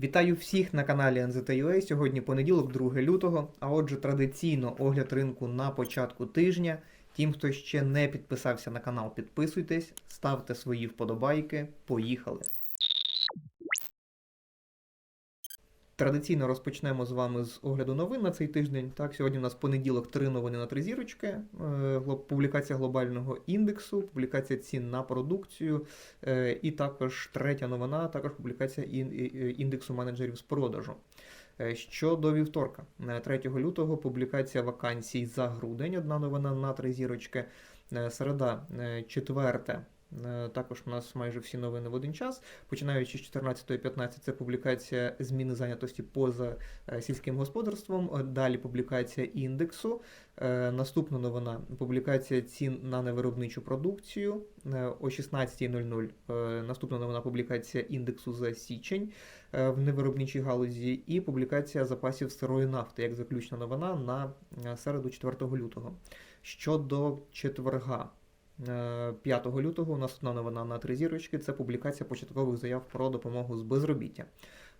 Вітаю всіх на каналі NZUA. Сьогодні понеділок, 2 лютого. А отже, традиційно огляд ринку на початку тижня. Тим, хто ще не підписався на канал, підписуйтесь, ставте свої вподобайки. Поїхали! Традиційно розпочнемо з вами з огляду новин на цей тиждень. Так, сьогодні у нас понеділок три новини на три зірочки. Е, Публікація глобального індексу, публікація цін на продукцію, е, і також третя новина, також публікація індексу менеджерів з продажу. Е, Щодо вівторка, Е, 3 лютого публікація вакансій за грудень, одна новина на три зірочки. Середа, четверте. Е, Також у нас майже всі новини в один час. Починаючи з 14.15, це публікація зміни зайнятості поза е, сільським господарством. Е, Далі публікація індексу. Наступна новина публікація цін на невиробничу продукцію о 16.00. е, Наступна новина публікація індексу за січень в невиробничій галузі, і публікація запасів сирої нафти як заключна новина на середу 4 лютого. Щодо четверга. Е, 5 лютого у нас одна новина на три зірочки. Це публікація початкових заяв про допомогу з безробіття.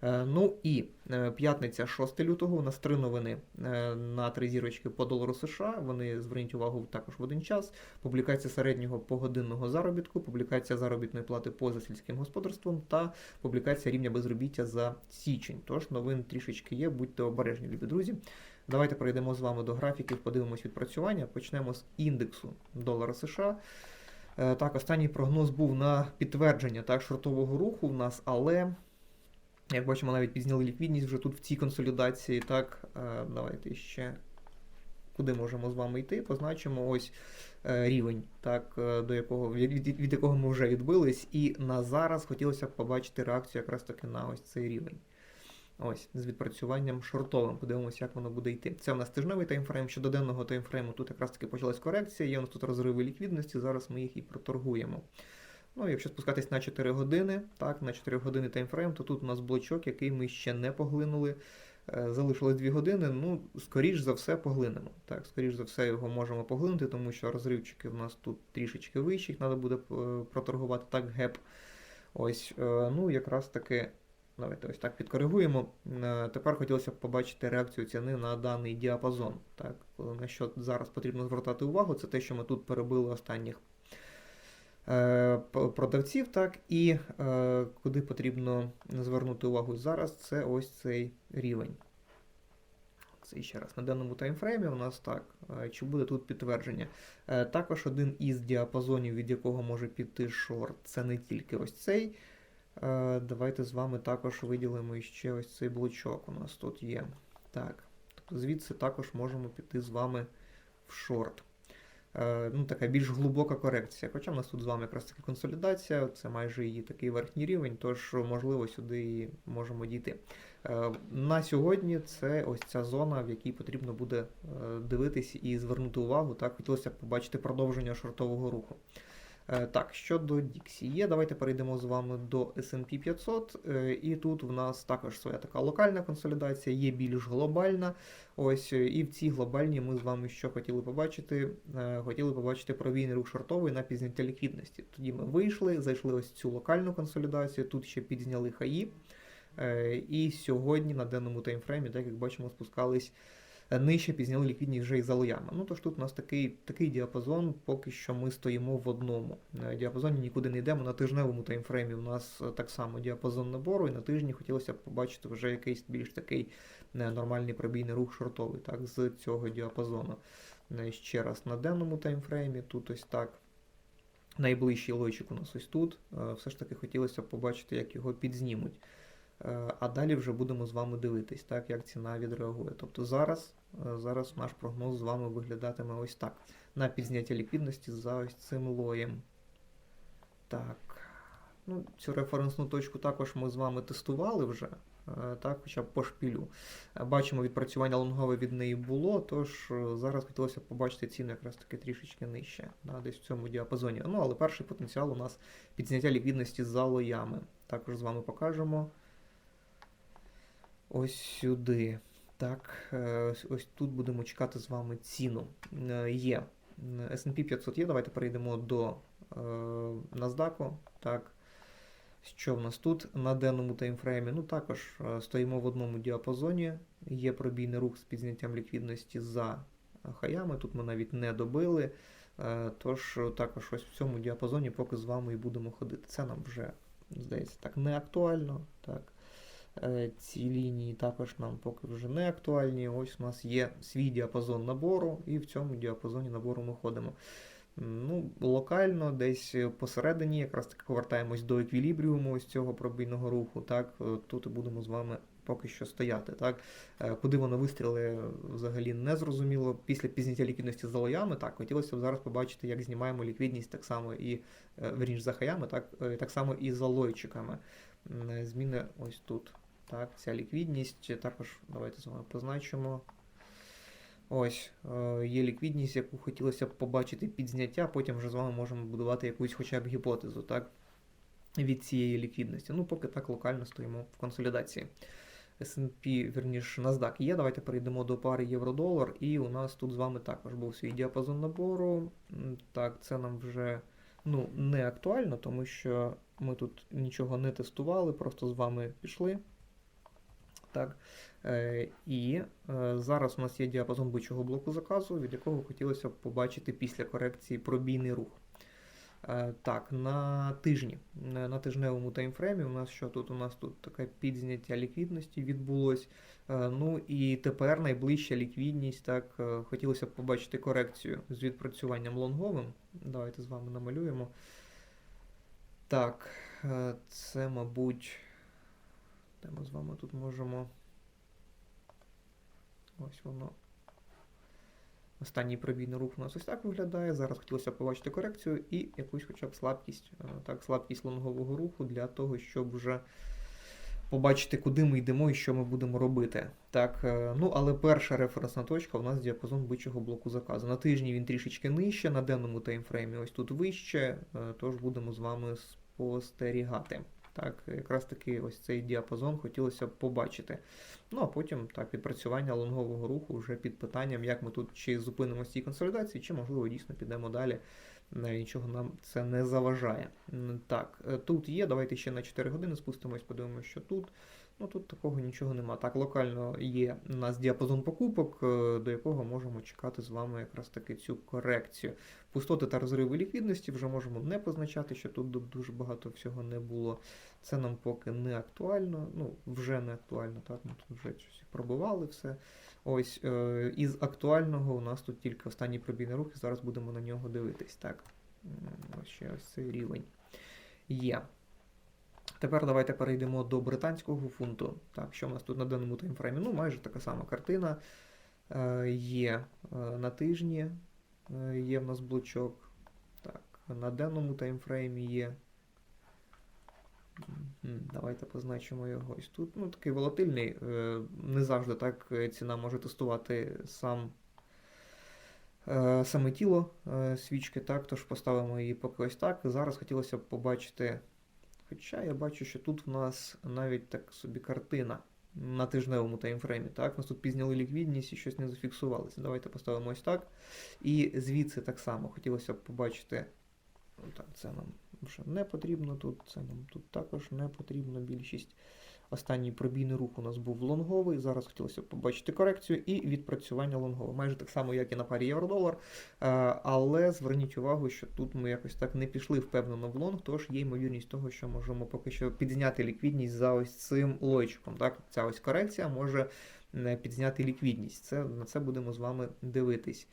Е, Ну і е, п'ятниця 6 лютого. У нас три новини е, на три зірочки по долару США. Вони зверніть увагу також в один час. Публікація середнього погодинного заробітку, публікація заробітної плати поза сільським господарством та публікація рівня безробіття за січень. Тож новин трішечки є, будьте обережні, любі друзі. Давайте перейдемо з вами до графіків, подивимось відпрацювання. Почнемо з індексу долара США. Е, Так, останній прогноз був на підтвердження так, шортового руху в нас, але, як бачимо, навіть підзняли ліквідність вже тут в цій консолідації. Так, е, давайте ще куди можемо з вами йти. Позначимо ось е, рівень, так, до якого, від- від якого ми вже відбились. І на зараз хотілося б побачити реакцію якраз таки на ось цей рівень. Ось, з відпрацюванням шортовим. Подивимося, як воно буде йти. Це у нас тижневий таймфрейм. Щодо денного таймфрейму тут якраз таки почалась корекція. Є у нас тут розриви ліквідності. Зараз ми їх і проторгуємо. Ну, якщо спускатись на 4 години, так, на 4 години таймфрейм, то тут у нас блочок, який ми ще не поглинули. Е, Залишилось 2 години. Ну, скоріш за все, поглинемо. Так, скоріш за все, його можемо поглинути, тому що розривчики в нас тут трішечки вищі, їх треба буде е, проторгувати так геп. Ось, е, ну, якраз таки. Давайте ось так підкоригуємо. Е, Тепер хотілося б побачити реакцію ціни на даний діапазон. Так, на що зараз потрібно звертати увагу, це те, що ми тут перебили останніх е, продавців, так, і е, куди потрібно звернути увагу зараз, це ось цей рівень. Це ще раз на даному таймфреймі у нас так. Чи буде тут підтвердження? Також один із діапазонів, від якого може піти шорт, це не тільки ось цей. Е, Давайте з вами також виділимо ще ось цей блочок. У нас тут є. Так. Тобто звідси також можемо піти з вами в шорт. Е, Ну, така більш глибока корекція. Хоча в нас тут з вами якраз таки консолідація, це майже її такий верхній рівень, тож можливо сюди і можемо дійти. Е, На сьогодні це ось ця зона, в якій потрібно буде дивитись і звернути увагу. Так, хотілося б побачити продовження шортового руху. Е, Так, щодо DXY, давайте перейдемо з вами до S&P 500. е, І тут в нас також своя така локальна консолідація, є більш глобальна. Ось, е, і в цій глобальній ми з вами що хотіли побачити? Хотіли побачити провійний рух шортовий на підзняття ліквідності. Тоді ми вийшли, зайшли ось цю локальну консолідацію, тут ще підзняли хаї. І сьогодні на денному таймфреймі, так як бачимо, спускались нижче, підзняли ліквідність вже із залоями. Ну тож тут у нас такий, такий діапазон, поки що ми стоїмо в одному е, діапазоні, нікуди не йдемо. На тижневому таймфреймі у нас е, так само діапазон набору, і на тижні хотілося б побачити вже якийсь більш такий е, нормальний пробійний рух шортовий, так, з цього діапазону. Е, Ще раз на денному таймфреймі, тут ось так. Найближчий лойчик у нас ось тут. Е, Все ж таки хотілося б побачити, як його підзнімуть. Е, А далі вже будемо з вами дивитись, так, як ціна відреагує. Тобто зараз, е, зараз наш прогноз з вами виглядатиме ось так. На підзняття ліквідності за ось цим лоєм. Так. Ну, цю референсну точку також ми з вами тестували вже. е, Так, хоча б по шпілю. Бачимо, відпрацювання лонгове від неї було, тож зараз хотілося побачити ціну якраз таки трішечки нижче, да, десь в цьому діапазоні. Ну, але перший потенціал у нас підзняття ліквідності за лоями. Також з вами покажемо. Ось сюди. Так, е, ось, ось тут будемо чекати з вами ціну. Е, Є. S&P 500 є. Давайте перейдемо до е, NASDAQ. Так. Що в нас тут на денному таймфреймі? Ну також е, стоїмо в одному діапазоні. Є пробійний рух з підняттям ліквідності за хаями. Тут ми навіть не добили. Е, Тож також ось в цьому діапазоні поки з вами і будемо ходити. Це нам вже здається так не актуально. Так. Е, Ці лінії також нам поки вже не актуальні. Ось у нас є свій діапазон набору, і в цьому діапазоні набору ми ходимо. Ну, Локально, десь посередині, якраз таки повертаємось до еквілібріуму ось цього пробійного руху. Так, Е, Тут і будемо з вами поки що стояти. Так? Е, Куди воно вистріли, взагалі не зрозуміло. Після пізняття ліквідності за лоями, так, хотілося б зараз побачити, як знімаємо ліквідність так само і верніш за хаями, так, так само і за лойчиками. Зміни ось тут. Так, ця ліквідність також давайте з вами позначимо. Ось, е, є ліквідність, яку хотілося б побачити під зняття, потім вже з вами можемо будувати якусь хоча б гіпотезу, так? Від цієї ліквідності. Ну, поки так локально стоїмо в консолідації. S&P, верніше, NASDAQ є. Давайте перейдемо до пари євро-долар. І у нас тут з вами також був свій діапазон набору. Так, це нам вже ну, не актуально, тому що ми тут нічого не тестували, просто з вами пішли. Так. Е, і е, зараз у нас є діапазон бичого блоку заказу, від якого хотілося б побачити після корекції пробійний рух. Е, так, на тижні, на тижневому таймфреймі у нас що тут? У нас тут таке підзняття ліквідності відбулось. Ну і тепер найближча ліквідність. Так, хотілося б побачити корекцію з відпрацюванням лонговим. Давайте з вами намалюємо. Так, це, мабуть, де ми з вами тут можемо. Ось воно. Останній пробійний рух у нас ось так виглядає. Зараз хотілося побачити корекцію і якусь хоча б слабкість, е, так, слабкість лонгового руху для того, щоб вже побачити, куди ми йдемо і що ми будемо робити. Так, е, ну але перша референсна точка у нас діапазон бичого блоку заказу. На тижні він трішечки нижче, на денному таймфреймі ось тут вище, е, тож будемо з вами спостерігати. Так, якраз таки ось цей діапазон хотілося б побачити. Ну а потім так, відпрацювання лонгового руху вже під питанням, як ми тут чи зупинимося цій консолідації, чи можливо дійсно підемо далі. Е, Нічого нам це не заважає. Так, е, тут є. Давайте ще на 4 години спустимось, подивимося, що тут. Ну тут такого нічого нема. Так, локально є у нас діапазон покупок, е, до якого можемо чекати з вами якраз таки цю корекцію. Пустоти та розриви ліквідності вже можемо не позначати, що тут дуже багато всього не було. Це нам поки не актуально. Ну, вже не актуально, так, ми тут вже щось пробивали все. Ось е, із актуального у нас тут тільки останній пробійний рух, і зараз будемо на нього дивитись. Так, ще ось цей рівень є. Тепер давайте перейдемо до британського фунту. Так, що в нас тут на даному таймфреймі? Ну, майже така сама картина. Е, є е, на тижні, е, є в нас блочок. Так, на денному таймфреймі є. Давайте позначимо його ось тут. Ну, такий волатильний. Не завжди так ціна може тестувати сам. Саме тіло свічки, так, тож поставимо її поки ось так. Зараз хотілося б побачити Хоча я бачу, що тут в нас навіть так собі картина на тижневому таймфреймі. Так, нас тут пізняли ліквідність і щось не зафіксувалося. Давайте поставимо ось так. І звідси так само хотілося б побачити. ну, Так, це нам вже не потрібно тут, це нам тут також не потрібно більшість. Останній пробійний рух у нас був лонговий. Зараз хотілося б побачити корекцію і відпрацювання лонгового. Майже так само, як і на парі євро-долар. Е, Але зверніть увагу, що тут ми якось так не пішли впевнено в лонг, тож є ймовірність того, що можемо поки що підзняти ліквідність за ось цим лойчиком. Так, ця ось корекція може е, підзняти ліквідність. Це, на це будемо з вами дивитись.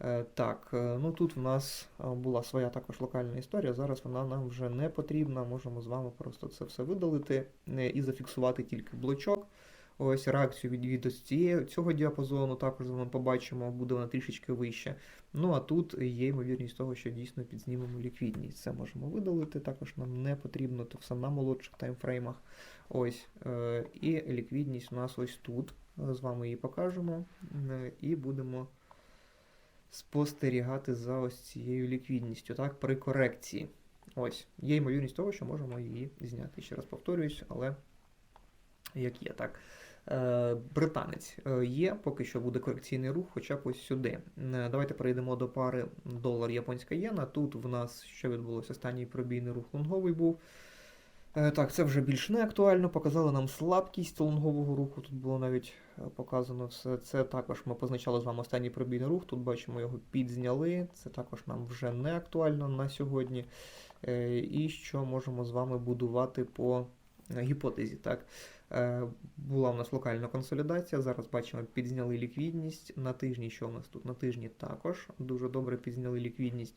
Е, Так, е, ну тут в нас е, була своя також локальна історія. Зараз вона нам вже не потрібна. Можемо з вами просто це все видалити і зафіксувати тільки блочок. Ось реакцію від, цієї, цього діапазону також вами побачимо, буде вона трішечки вище. Ну а тут є ймовірність того, що дійсно підзнімемо ліквідність. Це можемо видалити, також нам не потрібно, то все на молодших таймфреймах. Ось, і ліквідність у нас ось тут. З вами її покажемо і будемо спостерігати за ось цією ліквідністю, так, при корекції. Ось, є ймовірність того, що можемо її зняти. Ще раз повторююсь, але як є, так. Е, Британець е, є, поки що буде корекційний рух, хоча б ось сюди. Е, Давайте перейдемо до пари долар-японська єна. Тут в нас що відбулося? Останній пробійний рух лонговий був. Е, Так, це вже більш не актуально. Показали нам слабкість лонгового руху. Тут було навіть е, показано все. Це також ми позначали з вами останній пробійний рух. Тут бачимо, його підзняли. Це також нам вже не актуально на сьогодні. Е, І що можемо з вами будувати по гіпотезі. Так? Була у нас локальна консолідація. Зараз бачимо, підзняли ліквідність. На тижні, що у нас тут? На тижні також дуже добре підзняли ліквідність.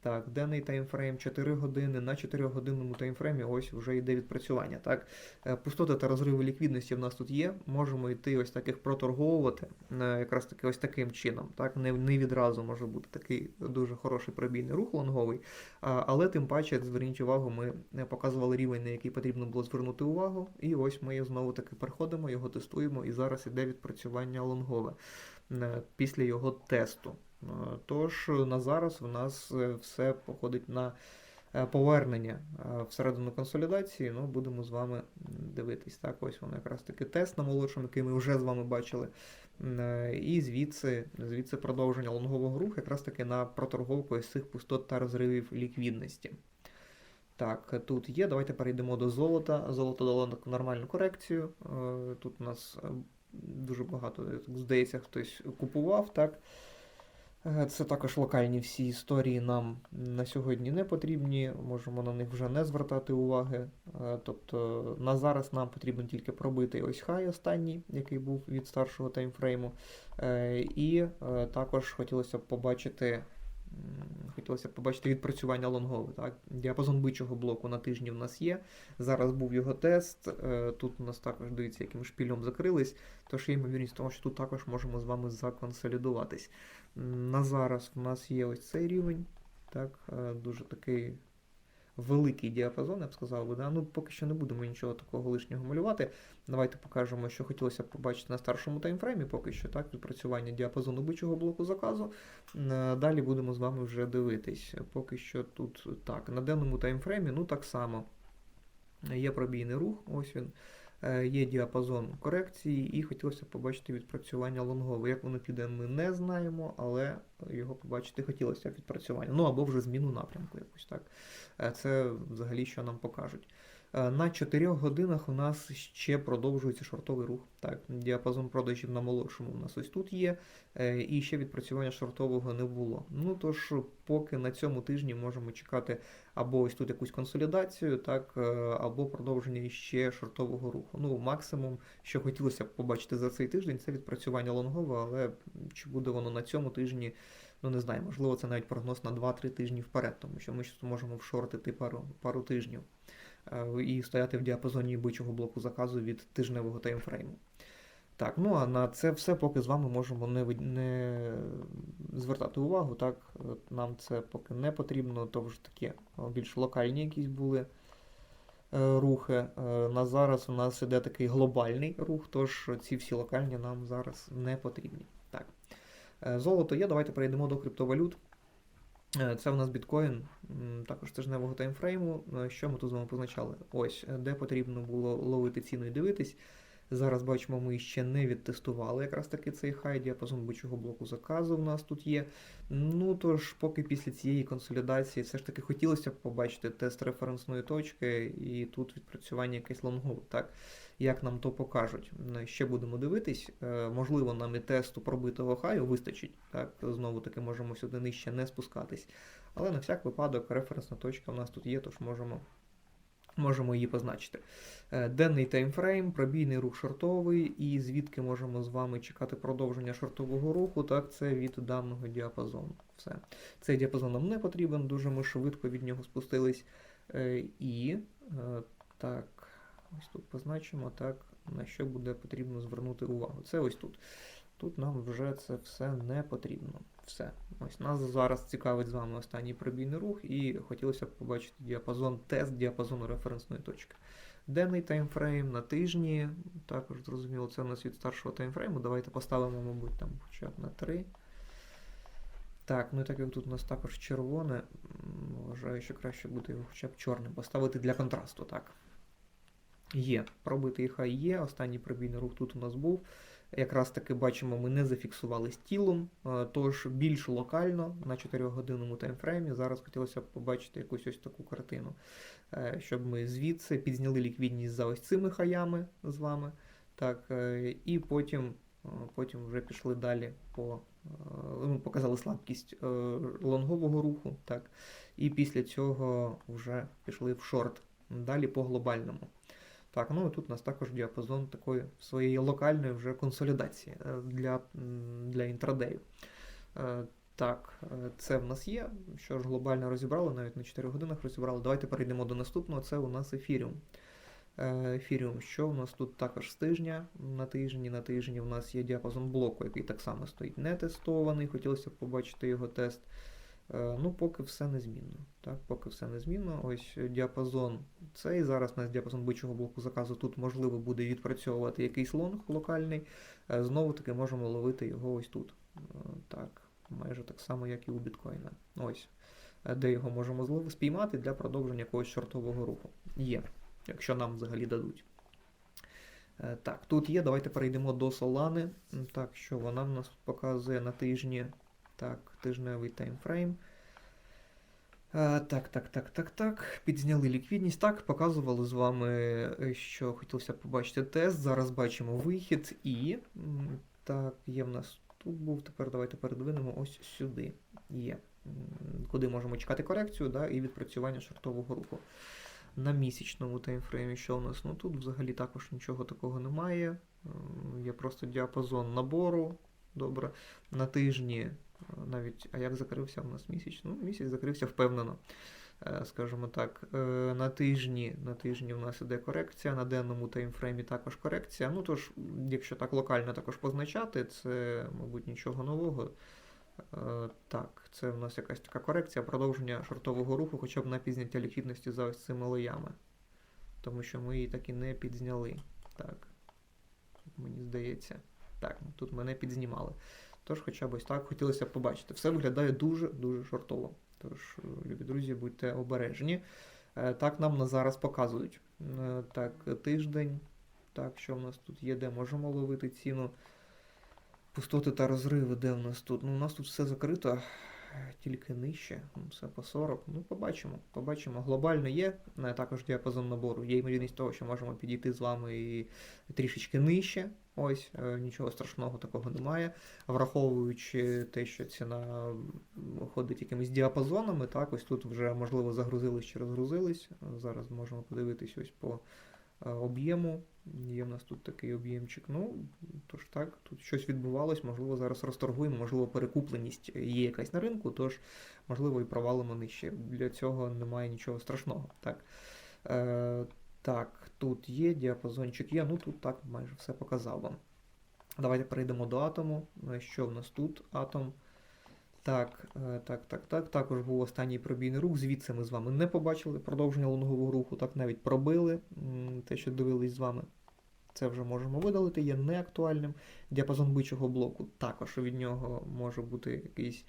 Так, денний таймфрейм 4 години. На 4-годинному таймфреймі ось вже йде відпрацювання. Так, Е, пустоти та розриви ліквідності в нас тут є. Можемо йти ось таких проторговувати е, якраз таки ось таким чином. Так, не, не відразу може бути такий дуже хороший пробійний рух лонговий. Але тим паче, зверніть увагу, ми е, показували рівень, на який потрібно було звернути увагу. І ось ми знову таки переходимо, його тестуємо, і зараз іде відпрацювання лонгове після його тесту. Е, Тож на зараз в нас е, все походить на е, повернення е, всередину консолідації. Ну, будемо з вами дивитись. Так, ось воно якраз таки тест на молодшому, який ми вже з вами бачили. Е, І звідси, звідси продовження лонгового руху, якраз таки на проторговку ось цих пустот та розривів ліквідності. Так, тут є. Давайте перейдемо до золота. Золото дало нормальну корекцію. Е, Тут у нас е, дуже багато, е, здається, хтось купував, так. Е, Це також локальні всі історії нам на сьогодні не потрібні, можемо на них вже не звертати уваги. Е, Тобто на зараз нам потрібно тільки пробити ось хай останній, який був від старшого таймфрейму. Е, І також хотілося б побачити. Хотілося б побачити відпрацювання лонгове. Діапазон бичого блоку на тижні в нас є. Зараз був його тест. Тут у нас також дивіться, яким шпілем закрились. Тож є ймовірність того, що тут також можемо з вами законсолідуватись. На зараз в нас є ось цей рівень. Так, е, дуже такий великий діапазон, я б сказав би. Да? Ну, поки що не будемо нічого такого лишнього малювати. Давайте покажемо, що хотілося б побачити на старшому таймфреймі, поки що так, відпрацювання діапазону бичого блоку заказу. Е, Далі будемо з вами вже дивитись. Поки що тут так. На денному таймфреймі, ну так само. Є пробійний рух, ось він. Е, Є діапазон корекції, і хотілося побачити відпрацювання лонгове. Як воно піде, ми не знаємо, але його побачити хотілося відпрацювання. Ну або вже зміну напрямку якось так. Е, Це взагалі що нам покажуть. Е, На 4 годинах у нас ще продовжується шортовий рух. Так, діапазон продажів на молодшому у нас ось тут є, е, і ще відпрацювання шортового не було. Ну тож, поки на цьому тижні можемо чекати або ось тут якусь консолідацію, так, е, або продовження ще шортового руху. Ну, максимум, що хотілося б побачити за цей тиждень, це відпрацювання лонгове, але чи буде воно на цьому тижні, ну не знаю, можливо, це навіть прогноз на 2-3 тижні вперед, тому що ми ще можемо вшортити пару, пару тижнів і стояти в діапазоні бичого блоку заказу від тижневого таймфрейму. Так, ну а на це все поки з вами можемо не, не звертати увагу. Так, нам це поки не потрібно, то вже такі більш локальні якісь були е, рухи. Е, на зараз у нас іде такий глобальний рух, тож ці всі локальні нам зараз не потрібні. Так. Е, Золото є, давайте перейдемо до криптовалют. Е, Це у нас біткоін, також тижневого таймфрейму. Е, Що ми тут з вами позначали? Ось, е, де потрібно було ловити ціну і дивитись. Зараз бачимо, ми ще не відтестували якраз таки цей хай, діапазон бичого блоку заказу у нас тут є. Ну тож, поки після цієї консолідації все ж таки хотілося б побачити тест референсної точки і тут відпрацювання якесь лонгове. Так, як нам то покажуть. Е, Ще будемо дивитись. Е, Можливо, нам і тесту пробитого хаю вистачить. Так, знову таки можемо сюди нижче не спускатись. Але на всяк випадок референсна точка у нас тут є, тож можемо. Можемо її позначити. Е, Денний таймфрейм, пробійний рух шортовий, і звідки можемо з вами чекати продовження шортового руху, так це від даного діапазону. Все. Цей діапазон нам не потрібен, дуже ми швидко від нього спустились. Е, І так, ось тут позначимо, так, на що буде потрібно звернути увагу. Це ось тут. Тут нам вже це все не потрібно. Все. Ось нас зараз цікавить з вами останній пробійний рух, і хотілося б побачити діапазон, тест діапазону референсної точки. Денний таймфрейм на тижні, також зрозуміло, це у нас від старшого таймфрейму. Давайте поставимо, мабуть, там хоча б на 3. Так, ну і так як тут у нас також червоне, вважаю, що краще буде його хоча б чорним поставити для контрасту, так. Є. Пробитий хай є. Останній пробійний рух тут у нас був. Якраз таки бачимо, ми не зафіксувались тілом, е, тож більш локально на 4-годинному таймфреймі. Зараз хотілося б побачити якусь ось таку картину, е, щоб ми звідси підзняли ліквідність за ось цими хаями з вами. Так, е, і потім, потім вже пішли далі по ну, показали слабкість лонгового руху. Так, і після цього вже пішли в шорт. Далі по глобальному. Так, ну і тут у нас також діапазон такої своєї локальної вже консолідації е, для, для інтрадею. Е, Так, е, це в нас є. Що ж глобально розібрали, навіть на 4 годинах розібрали. Давайте перейдемо до наступного. Це у нас ефіріум. Ефіріум, що у нас тут також з тижня на тижні. На тижні у нас є діапазон блоку, який так само стоїть не тестований. Хотілося б побачити його тест. Е, Ну, поки все незмінно. Так, поки все незмінно. Ось діапазон цей. Зараз у нас діапазон бичого блоку заказу. Тут можливо буде відпрацьовувати якийсь лонг локальний. Е, Знову таки можемо ловити його ось тут. Е, Так, майже так само, як і у біткоїна. Ось. Де його можемо спіймати для продовження якогось шортового руху. Є, якщо нам взагалі дадуть. Так, тут є. Давайте перейдемо до. М, Так, що вона в нас показує на тижні. Так, тижневий таймфрейм. Е, Так, так, так, так, так. Підзняли ліквідність. Так, показували з вами, е, що хотілося побачити тест. Зараз бачимо вихід і. Так, є в нас тут був. Тепер давайте передвинемо ось сюди. Є. Куди можемо чекати корекцію да, і відпрацювання шортового руху. На місячному таймфреймі, що у нас? Ну тут взагалі також нічого такого немає. Є просто діапазон набору. Добре. На тижні навіть, а як закрився у нас місяць? Ну, місяць закрився впевнено. Е, Скажімо так, Е, на тижні, на тижні в нас іде корекція, на денному таймфреймі також корекція. Ну тож, якщо так локально також позначати, це, мабуть, нічого нового. Е, Так, це в нас якась така корекція, продовження шортового руху, хоча б на підняття ліквідності за ось цими лоями. Тому що ми її так і не підзняли. Так. Мені здається. Так, ну, тут мене підзнімали. Тож, хоча б ось так хотілося б побачити. Все виглядає дуже-дуже жартово. Тож, е, любі друзі, будьте обережні. Е, Так нам на зараз показують. Е, Так, тиждень. Так, що в нас тут є, де можемо ловити ціну. Пустоти та розриви, де в нас тут? Ну, у нас тут все закрито, тільки нижче, все по 40. Ну, побачимо, побачимо. Глобально є е, також діапазон набору. Є ймовірність того, що можемо підійти з вами і трішечки нижче. Ось, е, нічого страшного такого немає. Враховуючи те, що ціна ходить якимись діапазонами, так, ось тут вже можливо загрузились чи розгрузились. Е, Зараз можемо подивитись ось по об'єму. Є в нас тут такий об'ємчик. Ну, тож так, тут щось відбувалось, можливо, зараз розторгуємо, можливо, перекупленість є якась на ринку, тож, можливо, і провалимо нижче. Для цього немає нічого страшного. Так, е, так тут є діапазончик є, ну тут так майже все показав вам. Давайте перейдемо до атому. Е, Що в нас тут? Атом. Так, е, так, так, так. Також був останній пробійний рух. Звідси ми з вами не побачили продовження лонгового руху, так навіть пробили те, що дивились з вами. Це вже можемо видалити, є неактуальним. Діапазон бичого блоку також від нього може бути якийсь,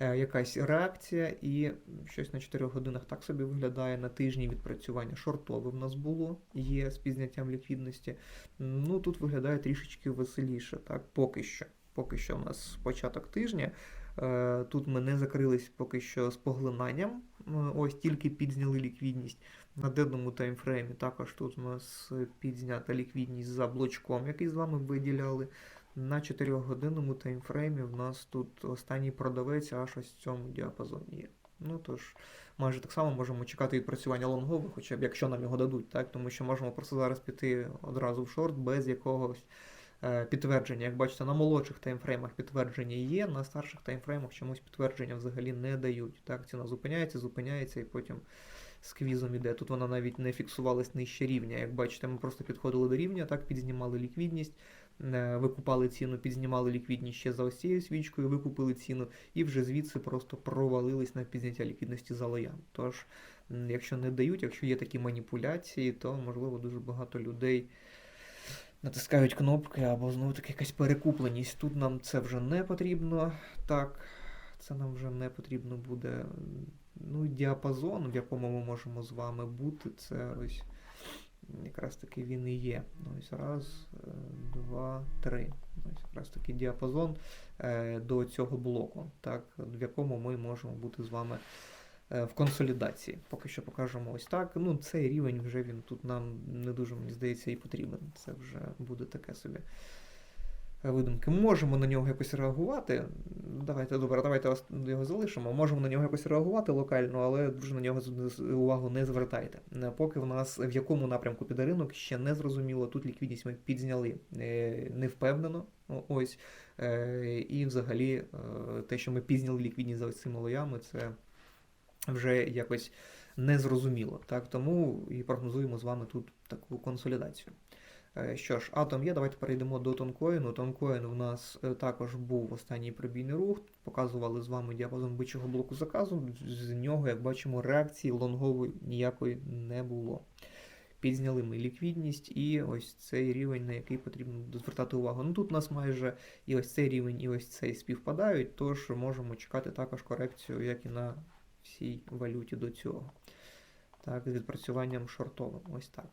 е, якась реакція, і щось на 4 годинах так собі виглядає. На тижні відпрацювання шортове в нас було, є з підняттям ліквідності. Ну тут виглядає трішечки веселіше, так, поки що. Поки що у нас початок тижня. Е, Тут ми не закрились поки що з поглинанням. Е, Ось тільки підзняли ліквідність. На денному таймфреймі також тут у нас підзнята ліквідність за блочком, який з вами виділяли. На 4-годинному таймфреймі в нас тут останній продавець аж ось в цьому діапазоні є. Ну тож, майже так само можемо чекати відпрацювання лонгового, хоча б якщо нам його дадуть, так? тому що можемо просто зараз піти одразу в шорт без якогось підтвердження. Як бачите, на молодших таймфреймах підтвердження є, на старших таймфреймах чомусь підтвердження взагалі не дають. Так, ціна зупиняється, зупиняється і потім сквізом іде. Тут вона навіть не фіксувалась нижче рівня. Як бачите, ми просто підходили до рівня, так, підзнімали ліквідність, е, викупали ціну, підзнімали ліквідність ще за ось свічкою, викупили ціну, і вже звідси просто провалились на підняття ліквідності за лоям. Тож, якщо не дають, якщо є такі маніпуляції, то можливо дуже багато людей. Натискають кнопки або знову таки якась перекупленість. Тут нам це вже не потрібно. Так, це нам вже не потрібно буде. Ну, діапазон, в якому ми можемо з вами бути, це ось якраз таки він і є. Ось раз, е, два, три. ось якраз такий діапазон е, до цього блоку, так, в якому ми можемо бути з вами в консолідації. Поки що покажемо ось так. Ну, цей рівень вже він тут нам не дуже, мені здається, і потрібен. Це вже буде таке собі. е, Видумки. Можемо на нього якось реагувати. Давайте, добре, давайте його залишимо. Можемо на нього якось реагувати локально, але дуже на нього увагу не звертайте. Е, Поки в нас в якому напрямку піде ринок, ще не зрозуміло. Тут ліквідність ми підзняли е, не впевнено. Ось. Е, І взагалі е, те, що ми підзняли ліквідність за цими лоями, це вже якось незрозуміло. Так? Тому і прогнозуємо з вами тут таку консолідацію. Е, Що ж, атом є, давайте перейдемо до тонкоїну. Тонкоін у нас е, також був останній прибійний рух. Показували з вами діапазон бичого блоку заказу. З нього, як бачимо, реакції лонгової ніякої не було. Підзняли ми ліквідність і ось цей рівень, на який потрібно звертати увагу. Ну тут у нас майже і ось цей рівень, і ось цей співпадають, тож можемо чекати також корекцію, як і на всій валюті до цього. Так, з відпрацюванням шортовим. Ось так.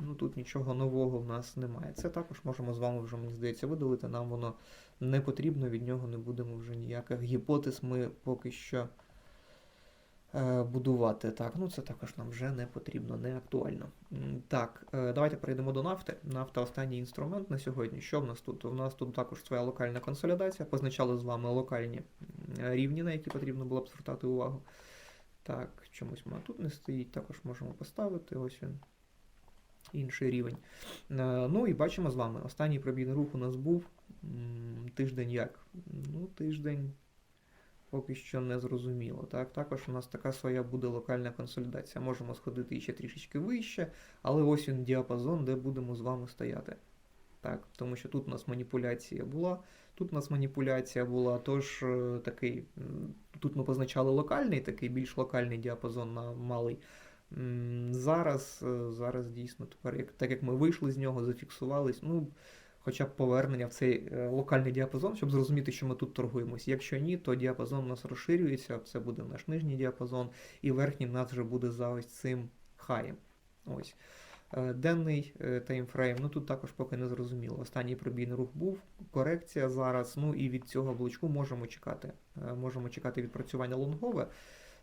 Ну тут нічого нового в нас немає. Це також можемо з вами вже, мені здається, видалити. Нам воно не потрібно, від нього не будемо вже ніяких гіпотез ми поки що будувати. Так, ну це також нам вже не потрібно, не актуально. Так, е, давайте перейдемо до нафти. Нафта останній інструмент на сьогодні. Що в нас тут? У нас тут також своя локальна консолідація. Позначали з вами локальні рівні, на які потрібно було б звертати увагу. Так, чомусь вона тут не стоїть, також можемо поставити. Ось він. Інший рівень. Е, Ну і бачимо з вами. Останній пробійний рух у нас був тиждень як? Ну, тиждень поки що не зрозуміло. Так? Також у нас така своя буде локальна консолідація. Можемо сходити ще трішечки вище, але ось він діапазон, де будемо з вами стояти. Так, тому що тут у нас маніпуляція була, тут у нас маніпуляція була, тож е, такий, тут ми позначали локальний, такий більш локальний діапазон на малий. Зараз, е, зараз дійсно тепер, як, так як ми вийшли з нього, зафіксувались, ну, хоча б повернення в цей е, локальний діапазон, щоб зрозуміти, що ми тут торгуємось. Якщо ні, то діапазон у нас розширюється, це буде наш нижній діапазон, і верхній нас вже буде за ось цим хаєм. Ось. Е, Денний е, таймфрейм, ну тут також поки не зрозуміло. Останній пробійний рух був, корекція зараз, ну і від цього блочку можемо чекати. Можемо чекати відпрацювання лонгове,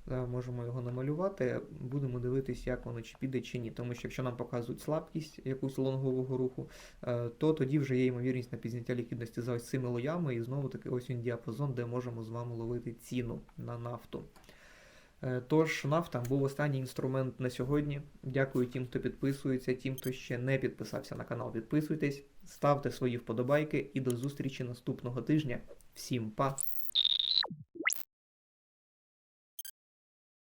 можемо його намалювати, будемо дивитись, як воно чи піде чи ні. Тому що якщо нам показують слабкість якусь лонгового руху, е, то тоді вже є ймовірність на підняття ліквідності за ось цими лоями, і знову таки ось він діапазон, де можемо з вами ловити ціну на нафту. Е, Тож, нафта був останній інструмент на сьогодні. Дякую тим, хто підписується, тим, хто ще не підписався на канал. Підписуйтесь, ставте свої вподобайки і до зустрічі наступного тижня. Всім па!